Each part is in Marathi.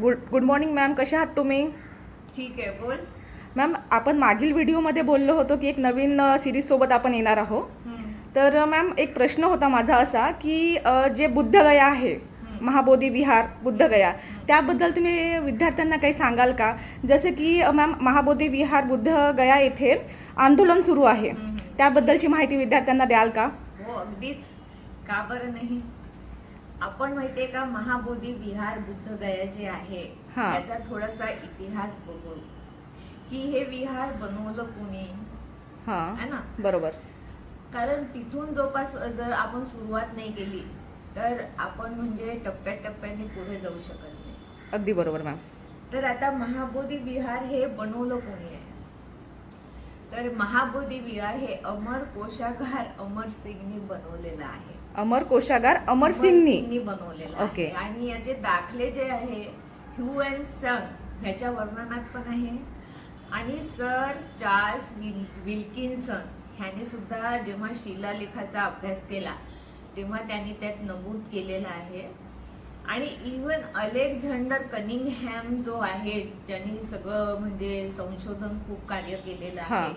गुड गुड मॉर्निंग मॅम कशा आहात तुम्ही? ठीक आहे बोल. मॅम आपण मागील व्हिडिओमध्ये बोललो होतो की एक नवीन सिरीजसोबत आपण येणार आहोत. तर मॅम एक प्रश्न होता माझा असा की जे बुद्धगया आहे महाबोधी विहार बुद्धगया त्याबद्दल तुम्ही विद्यार्थ्यांना काही सांगाल का? जसे की मॅम महाबोधी विहार बुद्धगया येथे आंदोलन सुरू आहे. त्याबद्दलची माहिती विद्यार्थ्यांना द्याल का? हो अगदीच. का बरं नाही? आपण माहितीये का महाबोधी विहार बुद्धगया जे आहे. हा. त्याचा थोडासा इतिहास बघू की हे विहार बनवलं कुणी? हां है ना? बरोबर. कारण तिथून जोपास जर आपण सुरुवात नाही केली तर आपण म्हणजे टप्प्याटप्प्याने पुढे जाऊ शकत नाही. अगदी बरोबर मॅम तर आता महाबोधी विहार हे बनवलं कोणी आहे? तर महाबोधी विहार हे अमर कोशागार अमर सिंगनी बनवलेलं आहे. अमर कोशागार अमर सिंगनी. बनवलेलं ओके. आहे आणि याचे दाखले जे आहे ह्यू अँड सन ह्याच्या वर्णनात पण आहे. आणि सर चार्ल्स विल विल्किन्सन ह्याने सुद्धा जेव्हा शिलालेखाचा अभ्यास केला तेव्हा त्यांनी त्यात नमूद केलेलं आहे. आणि इवन अलेक्झांडर कनिंगहॅम जो आहे ज्यांनी सगळं म्हणजे संशोधन खूप कार्य केलेलं हा. आहे.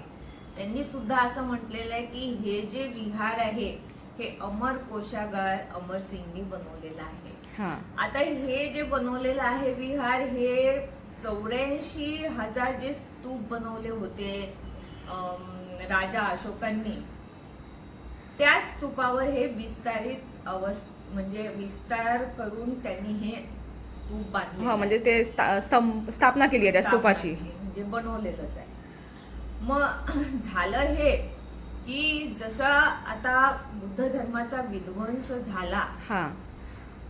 त्यांनी सुद्धा असं म्हटलेलं आहे की हे जे विहार आहे हे अमर कोशागार अमर सिंगनी बनवलेलं आहे. हां. आता हे जे बनवलेलं आहे विहार हे चौऱ्याऐंशी हजार जे स्तूप बनवले होते राजा अशोकांनी त्या स्तूपावर हे विस्तारित अवस्थ म्हणजे विस्तार करून त्यांनी हे स्तूप बांधले हा म्हणजे ते स्थापना केली आहे त्या स्तूपाची. म्हणजे बनवलेलंच आहे. मग झालं हे की जसा आता बुद्ध धर्माचा विध्वंस झाला हां.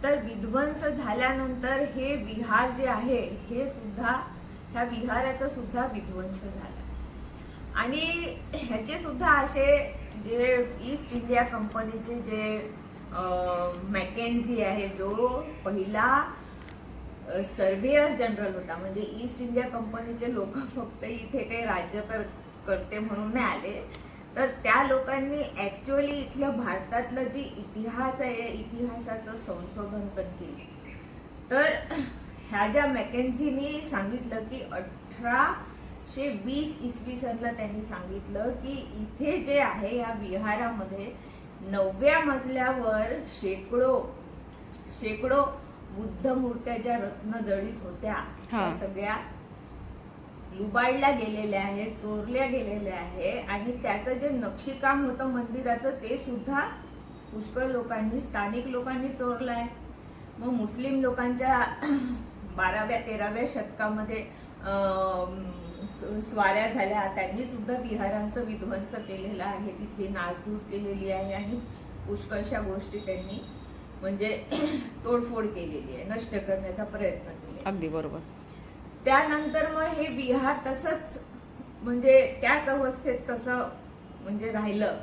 तर विध्वंस झाल्यानंतर हे विहार जे आहे हे सुद्धा ह्या विहाराचा सुद्धा विध्वंस झाला. आणि ह्याचे सुद्धा असे जे ईस्ट इंडिया कंपनीचे जे मॅकेन्झी आहे जो पहिला सर्वेअर जनरल होता. म्हणजे ईस्ट इंडिया कंपनीचे लोक फक्त इथे काही राज्य कर करते म्हणून नाही आले. तर त्या लोकांनी ॲक्च्युअली इथलं भारतातलं जे इतिहास आहे इतिहासाचं संशोधन पण केलं. तर ह्या ज्या मॅकेन्झीने सांगितलं की अठराशे वीस इसवी सनला त्यांनी सांगितलं की इथे जे आहे या विहारामध्ये नवव्या मजल्यावर शेकडो शेकडो बुद्ध मूर्त्या ज्या रत्न जडित होत्या त्या. सगळ्या लुबाडल्या गेलेल्या आहेत चोरल्या गेलेल्या आहे आणि त्याचं जे नक्षीकाम होतं मंदिराचं ते सुद्धा पुष्कळ लोकांनी स्थानिक लोकांनी चोरलंय. मग मुस्लिम लोकांच्या बाराव्या तेराव्या शतकामध्ये स्वाऱ्या झाल्या. त्यांनी सुद्धा विहारांचं विध्वंस केलेलं आहे. तिथली नासधूस केलेली आहे आणि पुष्कळशा गोष्टी त्यांनी म्हणजे तोडफोड केलेली आहे नष्ट करण्याचा प्रयत्न केला अगदी बरोबर. त्यानंतर मग हे विहार तसंच म्हणजे त्याच अवस्थेत तसं म्हणजे राहिलं.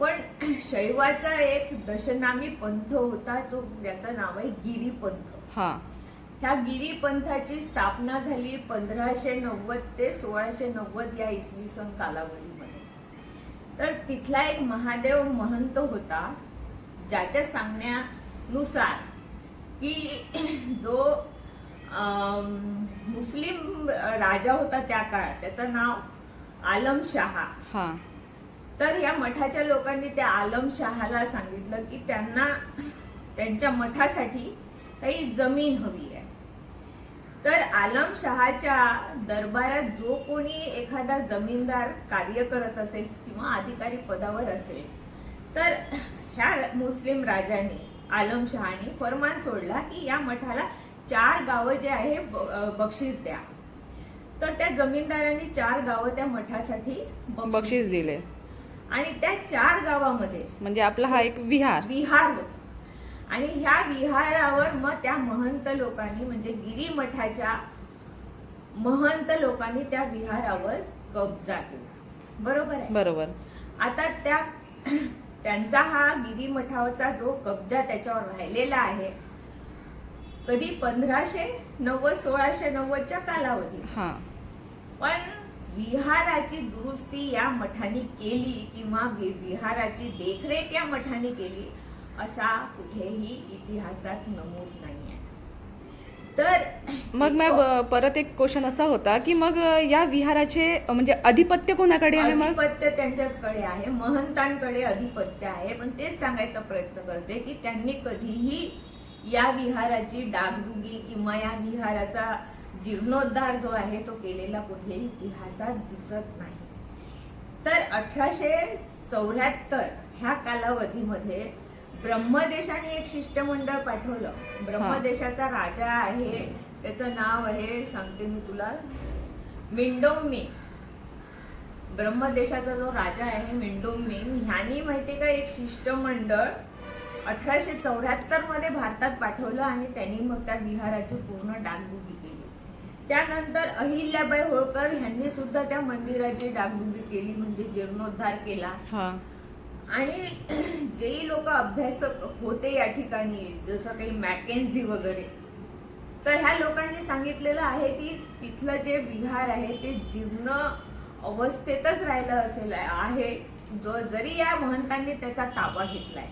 पण शैवाचा एक दशनामी पंथ होता तो ज्याचं नाव आहे गिरी पंथ हां. ह्या गिरी पंथाची स्थापना झाली पंधराशे नव्वद ते सोळाशे नव्वद या इसवी सन कालावधीमध्ये. तर तिथला एक महादेव महंत होता ज्याच्या सांगण्यानुसार की जो मुस्लिम राजा होता त्या काळात त्याचं नाव आलम शहा. हां. तर या मठाच्या लोकांनी त्या आलम शहाला सांगितलं की त्यांना त्यांच्या मठासाठी काही जमीन हवी आहे. तर आलम शहाच्या दरबारात जो कोणी एखादा जमीनदार कार्य करत असेल किंवा अधिकारी पदावर असेल तर ह्या मुस्लिम राजाने आलम शहाने फरमान सोडला की या मठाला चार गावं जे आहे बक्षीस द्या. तर त्या जमीनदारांनी चार गावं त्या मठासाठी बक्षीस दिले. आणि त्या चार गावामध्ये म्हणजे आपला हा एक विहार. विहार होता. आणि ह्या विहारावर मग त्या महंत लोकांनी म्हणजे गिरी मठाच्या महंत लोकांनी त्या विहारावर कब्जा केला. बरोबर आहे? बरोबर. आता त्या त्यांचा हा गिरी मठावरचा जो कब्जा त्याच्यावर राहिलेला आहे कधी पंधराशे नव्वद सोळाशे नव्वदच्या कालावधीत. हां. पण विहाराची दुरुस्ती या मठाने केली किंवा विहाराची देखरेख या मठाने केली असा कुठेही इतिहासात नमूद नाही आहे तर मग मॅम अ, परत एक क्वेश्चन असा होता की मग या विहाराचे म्हणजे अधिपत्य कोणाकडे आहे मग? अधिपत्य त्यांच्याचकडे आहे महंतांकडे अधिपत्य आहे पण तेच सांगायचा प्रयत्न करते की त्यांनी कधीही या विहाराची डागडुगी किंवा या विहाराचा जीर्णोद्धार जो आहे तो केलेला कुठेही इतिहासात दिसत नाही. तर अठराशे चौऱ्याहत्तर ह्या कालावधीमध्ये ब्रह्मदेशाने एक शिष्टमंडळ पाठवलं. ब्रह्मदेशाचा राजा आहे त्याचं नाव आहे सांगते मी तुला मिंडोमी ब्रह्मदेशाचा जो राजा आहे मिंडोमी ह्यानी माहिती का एक शिष्टमंडळ अठराशे चौऱ्याहत्तरमध्ये भारतात पाठवलं आणि त्यांनी मग त्या विहाराची पूर्ण डागडुगी केली. त्यानंतर अहिल्याबाई होळकर ह्यांनी सुद्धा त्या मंदिराची डागडुगी केली म्हणजे जीर्णोद्धार केला. हा. आणि जेही लोक अभ्यासक होते या ठिकाणी जसं काही मॅकेन्झी वगैरे तर ह्या लोकांनी सांगितलेलं आहे की तिथलं जे विहार आहे ते जीर्ण अवस्थेतच राहिलं असेल आहे. जो जरी या महंतांनी त्याचा ताबा घेतलाय.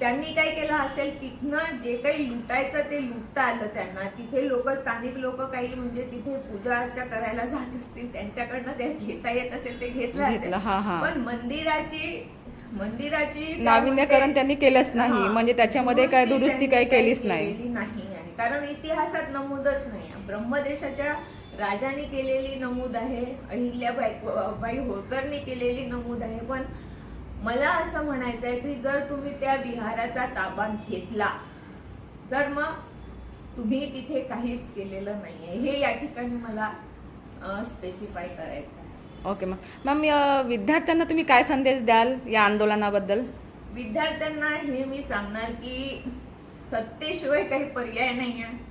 त्यांनी काय केलं असेल तिथनं जे काही लुटायचं ते लुटता आलं त्यांना. तिथे लोक स्थानिक लोक काही म्हणजे तिथे पूजा अर्चा करायला जात असतील त्यांच्याकडनं ते घेता येत असेल ते घेतलं. पण मंदिराची मंदिराची नाविन्यकरण त्यांनी केलंच नाही. म्हणजे त्याच्यामध्ये काय दुरुस्ती काय केलीच नाही. नाही आहे. कारण इतिहासात नमूदच नाही आहे. ब्रह्मदेशाच्या राजाने केलेली नमूद आहे. अहिल्याबाई बाई होळकरने केलेली नमूद आहे. पण मला असं म्हणायचं आहे की जर तुम्ही त्या विहाराचा ताबा घेतला तर मग तुम्ही तिथे काहीच केलेलं नाहीये. हे या ठिकाणी मला स्पेसिफाय करायचं आहे ओके मॅम मॅम विद्यार्थ्यांना तुम्ही काय संदेश द्याल या आंदोलनाबद्दल? विद्यार्थ्यांना हे मी सांगणार की सत्तेशिवाय काही पर्याय नाही आहे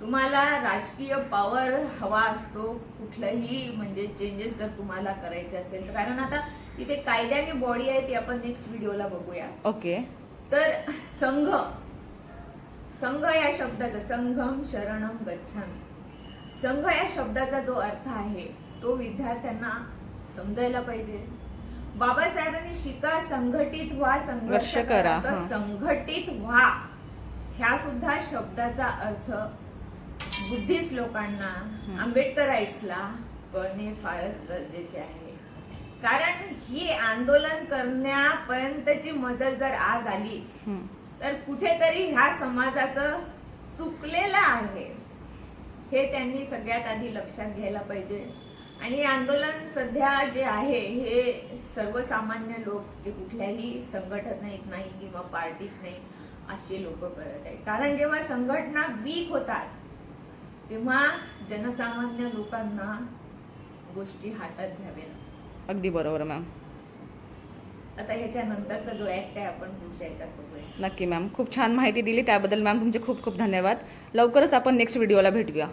तुम्हाला राजकीय पॉवर हवा असतो कुठलंही म्हणजे चेंजेस जर तुम्हाला करायचे असेल तर. कारण आता तिथे कायद्याने बॉडी आहे ती आपण नेक्स्ट व्हिडिओला बघूया. ओके तर संघ संघ या शब्दाचा संघम शरणम गच्छामी. संघ या शब्दाचा जो अर्थ आहे तो विद्यार्थ्यांना समजायला पाहिजे. बाबासाहेबांनी शिका संघटित व्हा संघर्ष करा. संघटित व्हा. ह्या सुद्धा शब्दाचा अर्थ बुद्धिस्ट लोकांना आंबेडकराइट्सला कळणे फारच गरजेचे आहे. कारण ही आंदोलन करण्यापर्यंतची मजल जर आज आली. तर कुठेतरी ह्या समाजाचं चुकलेलं आहे. हे त्यांनी सगळ्यात आधी लक्षात घ्यायला पाहिजे. आणि आंदोलन सध्या जे आहे हे सर्वसामान्य लोक जे कुठल्याही संघटनेत नाही किंवा पार्टीत नाही असे लोक करत आहेत. कारण जेव्हा संघटना वीक होतात तेव्हा जनसामान्य लोकांना गोष्टी हातात घ्याव्या लागतात. अगदी बरोबर मॅम आता ह्याच्यानंतरचा जो ऍक्ट आहे आपण पुढच्या ह्याच्यात बघूया. नक्की मॅम खूप छान माहिती दिली. त्याबद्दल मॅम तुमचे खूप खूप धन्यवाद. लवकरच आपण नेक्स्ट व्हिडिओला भेटूया.